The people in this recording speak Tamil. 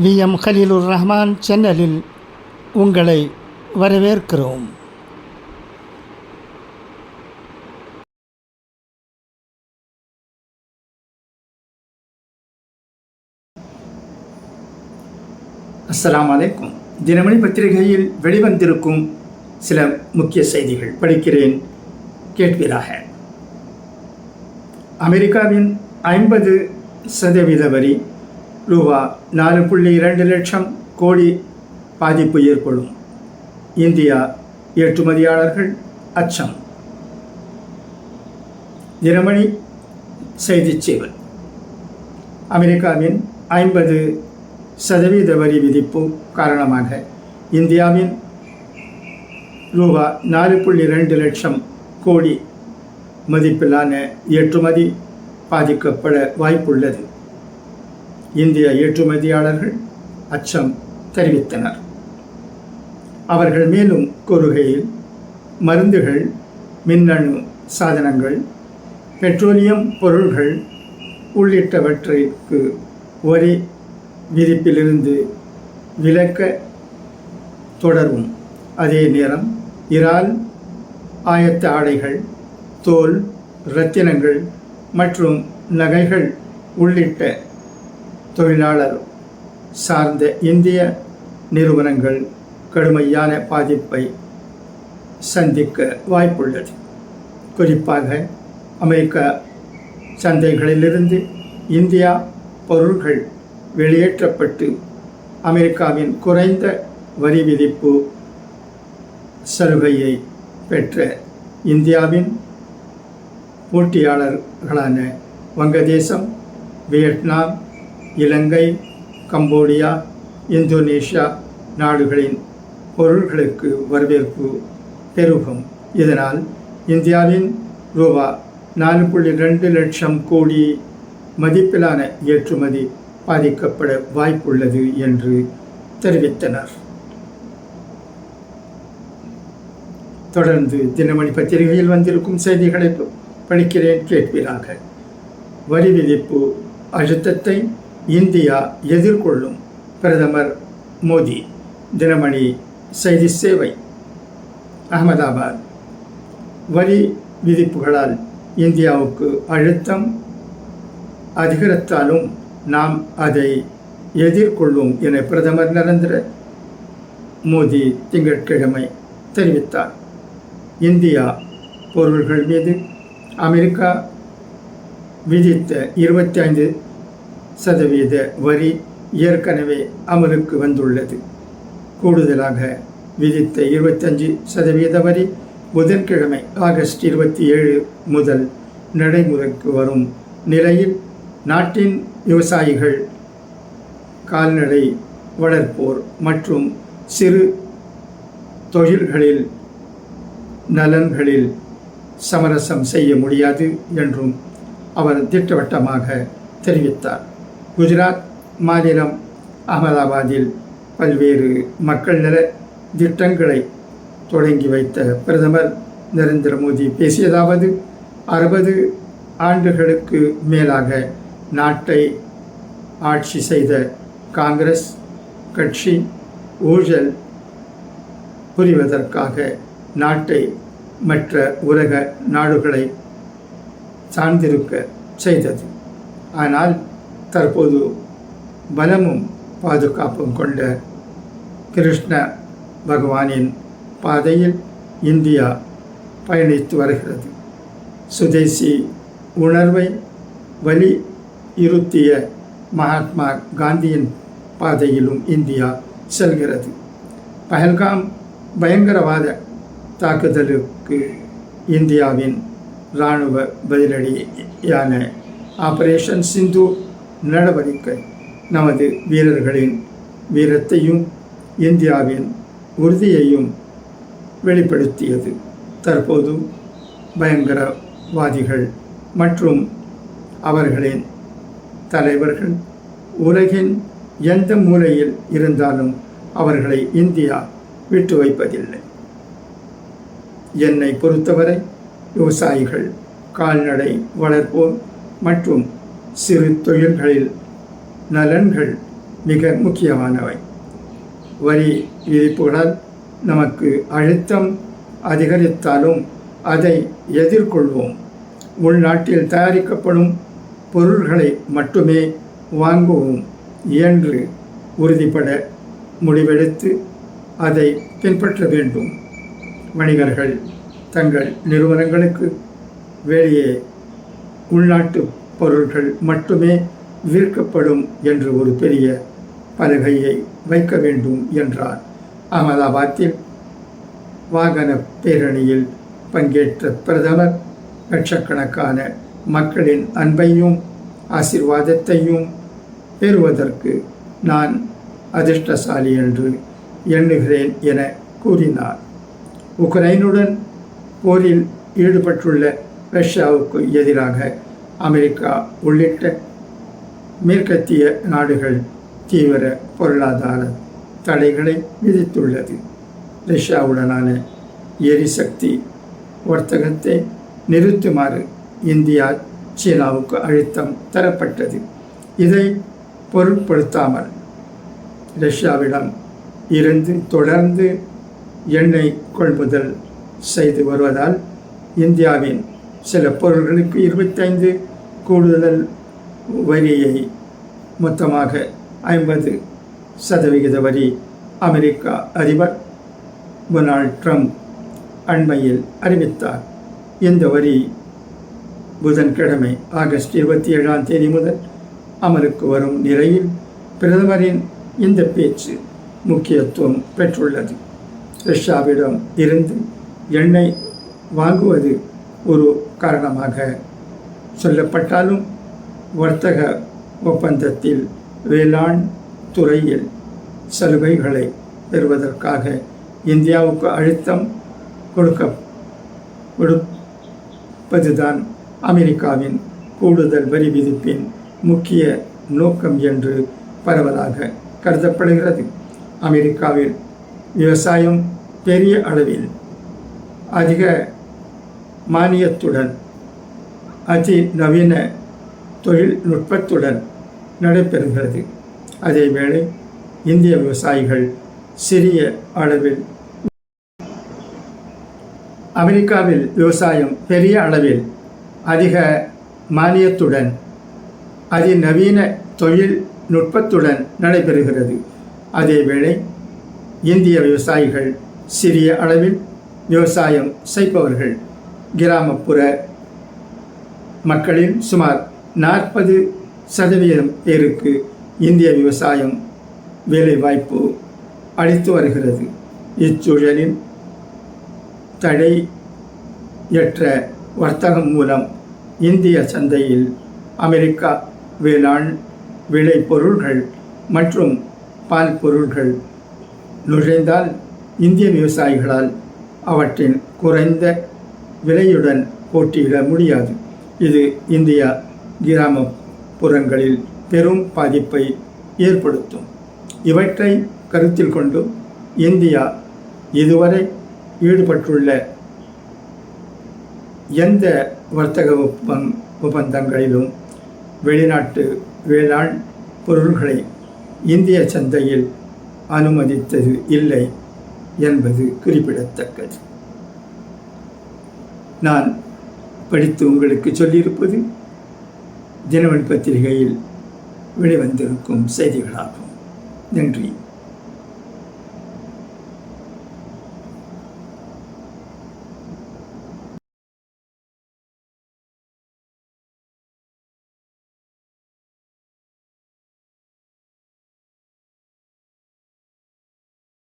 வி. எம். ஹலீலுர் ரஹ்மான் சேனலில் உங்களை வரவேற்கிறோம். அஸ்லாம் வலைக்கும் தினமணி பத்திரிகையில் வெளிவந்திருக்கும் சில முக்கிய செய்திகள் படிக்கிறேன். கேட்பீராக. அமெரிக்காவின் ஐம்பது சதவீத வரி ரூபா நாலு புள்ளி இரண்டு லட்சம் கோடி பாதிப்பு ஏற்படும். இந்தியா ஏற்றுமதியாளர்கள் அச்சம். தினமணி செய்திச் சேவல். அமெரிக்காவின் ஐம்பது சதவீத வரி விதிப்பு காரணமாக இந்தியாவின் ரூபா நாலு புள்ளி ரெண்டு லட்சம் கோடி மதிப்பிலான ஏற்றுமதி பாதிக்கப்பட வாய்ப்புள்ளது. இந்திய ஏற்றுமதியாளர்கள் அச்சம் தெரிவித்தனர். அவர்கள் மேலும் கூறுகையில் மருந்துகள் மின்னணு சாதனங்கள் பெட்ரோலியம் பொருள்கள் உள்ளிட்டவற்றிற்கு வரி விதிப்பிலிருந்து விலக்க தொடரும் அதே நேரம் இறால் ஆயத்த ஆடைகள் தோல் இரத்தினங்கள் மற்றும் நகைகள் உள்ளிட்ட தொழிலாளர் சார்ந்த இந்திய நிறுவனங்கள் கடுமையான பாதிப்பை சந்திக்க வாய்ப்புள்ளது. குறிப்பாக அமெரிக்க சந்தைகளிலிருந்து இந்தியா பொருள்கள் வெளியேற்றப்பட்டு அமெரிக்காவின் குறைந்த வரி விதிப்பு சலுகையை பெற்ற இந்தியாவின் போட்டியாளர்களான வங்கதேசம் வியட்நாம் இலங்கை கம்போடியா இந்தோனேஷியா நாடுகளின் பொருள்களுக்கு வரவேற்பு பெருகும். இதனால் இந்தியாவின் ரூபா நாலு புள்ளி ரெண்டு லட்சம் கோடி மதிப்பிலான ஏற்றுமதி பாதிக்கப்பட வாய்ப்புள்ளது என்று தெரிவித்தனர். தொடர்ந்து தினமணி பத்திரிகையில் வந்திருக்கும் செய்திகளை படிக்கிறேன் கேட்பீராக. வரி விதிப்பு அழுத்தத்தை இந்தியா எதிர்கொள்ளும் பிரதமர் மோடி. தினமணி செய்தி சேவை. அகமதாபாத். வரி விதிப்புகளால் இந்தியாவுக்கு அழுத்தம் அதிகரித்தாலும் நாம் அதை எதிர்கொள்வோம் என பிரதமர் நரேந்திர மோடி திங்கட்கிழமை தெரிவித்தார். இந்தியா பொருள்கள் மீது அமெரிக்கா விதித்த இருபத்தி ஐந்து சதவீத வரி ஏற்கனவே அமலுக்கு வந்துள்ளது. கூடுதலாக விதித்த இருபத்தஞ்சு சதவீத வரி புதன்கிழமை ஆகஸ்ட் இருபத்தி ஏழு முதல் நடைமுறைக்கு வரும் நிலையில் நாட்டின் விவசாயிகள் கால்நடை வளர்ப்போர் மற்றும் சிறு தொழில்களில் நலன்களில் சமரசம் செய்ய முடியாது என்றும் அவர் திட்டவட்டமாக தெரிவித்தார். குஜராத் மாநிலம் அகமதாபாத்தில் பல்வேறு மக்கள் நல திட்டங்களை தொடங்கி வைத்த பிரதமர் நரேந்திர மோடி பேசியதாவது அறுபது ஆண்டுகளுக்கு மேலாக நாட்டை ஆட்சி செய்த காங்கிரஸ் கட்சி ஊழல் புரிவதற்காக நாட்டை மற்ற உலக நாடுகளை சார்ந்திருக்க செய்தது. ஆனால் தற்போது பலமும் பாதுகாப்பும் கொண்ட கிருஷ்ண பகவானின் பாதையில் இந்தியா பயணித்து வருகிறது. சுதேசி உணர்வை வலியுறுத்திய மகாத்மா காந்தியின் பாதையிலும் இந்தியா செல்கிறது. பஹல்காம் பயங்கரவாத தாக்குதலுக்கு இந்தியாவின் இராணுவ பதிலடியான ஆபரேஷன் சிந்து நடவடிக்க நமது வீரர்களின் வீரத்தையும் இந்தியாவின் உறுதியையும் வெளிப்படுத்தியது. தற்போது பயங்கரவாதிகள் மற்றும் அவர்களின் தலைவர்கள் உலகின் எந்த மூலையில் இருந்தாலும் அவர்களை இந்தியா விட்டு வைப்பதில்லை. என்னை பொறுத்தவரை விவசாயிகள் கால்நடை வளர்ப்போர் மற்றும் சிறு தொழில்களில் நலன்கள் மிக முக்கியமானவை. வரி விதிப்புகளால் நமக்கு அழுத்தம் அதிகரித்தாலும் அதை எதிர்கொள்வோம். உள்நாட்டில் தயாரிக்கப்படும் பொருள்களை மட்டுமே வாங்குவோம் என்று உறுதிப்பட முடிவெடுத்து அதை பின்பற்ற வேண்டும். வணிகர்கள் தங்கள் நிறுவனங்களுக்கு வெளியே உள்நாட்டு பொருட்கள் மட்டுமே விற்கப்படும் என்று ஒரு பெரிய பலகையை வைக்க வேண்டும் என்றார். அகமதாபாத்தில் வாகன பேரணியில் பங்கேற்ற பிரதமர் லட்சக்கணக்கான மக்களின் அன்பையும் ஆசிர்வாதத்தையும் பெறுவதற்கு நான் அதிர்ஷ்டசாலி என்று எண்ணுகிறேன் என கூறினார். உக்ரைனுடன் போரில் ஈடுபட்டுள்ள ரஷ்யாவுக்கு எதிராக அமெரிக்கா உள்ளிட்ட மேற்கத்திய நாடுகள் தீவிர பொருளாதார தடைகளை விதித்துள்ளது. ரஷ்யாவுடனான எரிசக்தி வர்த்தகத்தை நிறுத்துமாறு இந்தியா சீனாவுக்கு அழுத்தம் தரப்பட்டது. இதை பொருட்படுத்தாமல் ரஷ்யாவிடம் இருந்து தொடர்ந்து எண்ணெய் கொள்முதல் செய்து வருவதால் இந்தியாவின் சில பொருள்களுக்கு இருபத்தைந்து கூடுதல் வரியை மொத்தமாக ஐம்பது சதவிகித வரி அமெரிக்கா அதிபர் டொனால்ட் ட்ரம்ப் அண்மையில் அறிவித்தார். இந்த வரி புதன்கிழமை ஆகஸ்ட் இருபத்தி ஏழாம் தேதி முதல் அமலுக்கு வரும் நிலையில் பிரதமரின் இந்த பேச்சு முக்கியத்துவம் பெற்றுள்ளது. ரஷ்யாவிடம் இருந்து எண்ணெய் வாங்குவது ஒரு காரணமாக சொல்லப்பட்டாலும் வர்த்தக ஒப்பந்தத்தில் வேளாண் துறையில் சலுகைகளை பெறுவதற்காக இந்தியாவுக்கு அழுத்தம் கொடுக்க கொடுப்பதுதான் அமெரிக்காவின் கூடுதல் வரி விதிப்பின் முக்கிய நோக்கம் என்று பரவலாக கருதப்படுகிறது. அமெரிக்காவில் விவசாயம் பெரிய அளவில் அதிக மானியத்துடன் அதிநவீன தொழில்நுட்பத்துடன் நடைபெறுகிறது. அதேவேளை இந்திய விவசாயிகள் சிறிய அளவில் அமெரிக்காவில் விவசாயம் பெரிய அளவில் அதிக மானியத்துடன் அதிநவீன தொழில்நுட்பத்துடன் நடைபெறுகிறது. அதேவேளை இந்திய விவசாயிகள் சிறிய அளவில் விவசாயம் செய்பவர்கள் கிராமப்புற மக்களின் சுமார் நாற்பது சதவீதம் பேருக்கு இந்திய விவசாயம் வேலைவாய்ப்பு அளித்து வருகிறது. இச்சூழலில் தடையற்ற வர்த்தகம் மூலம் இந்திய சந்தையில் அமெரிக்கா வேளாண் விளைபொருள்கள் மற்றும் பால் பொருள்கள் நுழைந்தால் இந்திய விவசாயிகளால் அவற்றின் குறைந்த விலையுடன் போட்டியிட முடியாது. இது இந்தியா கிராமப்புறங்களில் பெரும் பாதிப்பை ஏற்படுத்தும். இவற்றை கருத்தில் கொண்டு இந்தியா இதுவரை ஈடுபட்டுள்ள எந்த வர்த்தக ஒப்பந் ஒப்பந்தங்களிலும் வெளிநாட்டு வேளாண் பொருள்களை இந்திய சந்தையில் அனுமதித்தது இல்லை என்பது குறிப்பிடத்தக்கது. நான் படித்து உங்களுக்கு சொல்லியிருப்பது தினமணி பத்திரிகையில் வெளிவந்திருக்கும் செய்திகளாகும். நன்றி.